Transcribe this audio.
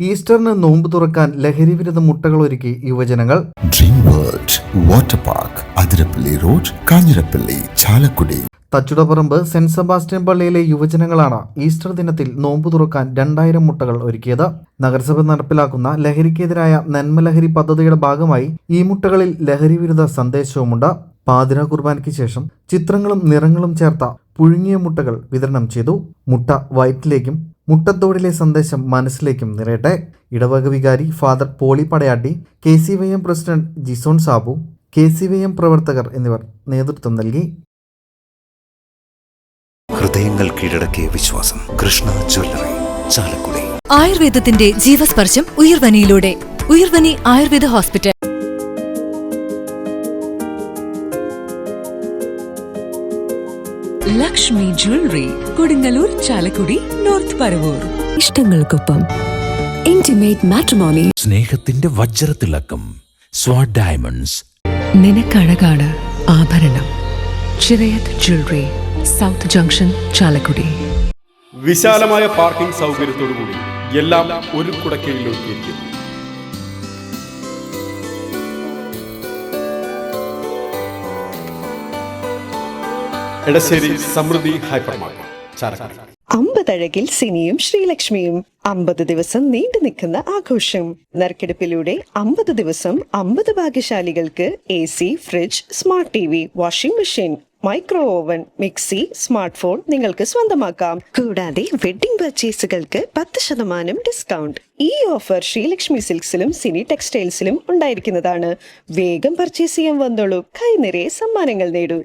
ഈസ്റ്ററിന് നോമ്പ് തുറക്കാൻ ലഹരിവിരുദ്ധ മുട്ടകൾ ഒരുക്കി യുവജനങ്ങൾ. Dream world water park Athirappilly road Kanjirappally Chalakudy. Thachudaparambu Saint Sebastian പള്ളിയിലെ യുവജനങ്ങളാണ് ഈസ്റ്റർ ദിനത്തിൽ നോമ്പ് തുറക്കാൻ രണ്ടായിരം മുട്ടകൾ ഒരുക്കിയത്. നഗരസഭ നടപ്പിലാക്കുന്ന ലഹരിക്കെതിരായ നന്മലഹരി പദ്ധതിയുടെ ഭാഗമായി ഈ മുട്ടകളിൽ ലഹരി വിരുദ്ധ സന്ദേശവുമുണ്ട്. പാതിര കുർബാനയ്ക്ക് ശേഷം ചിത്രങ്ങളും നിറങ്ങളും ചേർത്ത പുഴുങ്ങിയ മുട്ടകൾ വിതരണം ചെയ്തു. മുട്ട വയറ്റിലേക്കും മുട്ടത്തോടിലെ സന്ദേശം മനസ്സിലേക്കും നിറയട്ടെ. ഇടവക വികാരി father Poly Padayatti K C Y M president Jison Sabu K C Y M പ്രവർത്തകർ എന്നിവർ നേതൃത്വം നൽകി. ഹൃദയങ്ങൾ കീഴടക്കിയ വിശ്വാസം. കൃഷ്ണ ജ്വല്ലറി ചാലക്കുടി. ആയുർവേദത്തിന്റെ ജീവസ്പർശം ഉയർവനിയിലൂടെ. Uyarvani Ayurveda hospital. Lakshmi jewellery Kodungallur Chalakudy north Paravur ഇഷ്ടങ്ങൾക്കൊപ്പം intimate matrimony സ്നേഹത്തിന്റെ വജ്രത്തിളക്കം സ്വാഡ് ഡയമണ്ട്സ് നിനക്കഴകാണ് ആഭരണം. Chirayath jewellery south junction Chalakudy. വിശാലമായ പാർക്കിംഗ് സൗകര്യത്തോടുകൂടി എല്ലാം ഒരു കുടക്കീഴിൽ ഒരുക്കിയിരിക്കുന്നു. എടശ്ശേരി സമൃദ്ധി ഹൈപ്പർ മാർക്കറ്റ് അമ്പതഴകിൽ സിനിയും ശ്രീലക്ഷ്മിയും അമ്പത് ദിവസം നീണ്ടു നിൽക്കുന്ന ആഘോഷം. നറുക്കെടുപ്പിലൂടെ അമ്പത് ദിവസം അമ്പത് ഭാഗ്യശാലികൾക്ക് A C fridge smart T V washing machine micro oven mixie smart phone നിങ്ങൾക്ക് സ്വന്തമാക്കാം. കൂടാതെ വെഡിംഗ് പർച്ചേസുകൾക്ക് പത്ത് ശതമാനം ഡിസ്കൗണ്ട്. ഈ ഓഫർ ശ്രീലക്ഷ്മി സിൽക്സിലും സിനി ടെക്സ്റ്റൈൽസിലും ഉണ്ടായിരിക്കുന്നതാണ്. വേഗം പർച്ചേസ് ചെയ്യാൻ വന്നോളൂ. കൈ നിറയെ സമ്മാനങ്ങൾ നേടൂ.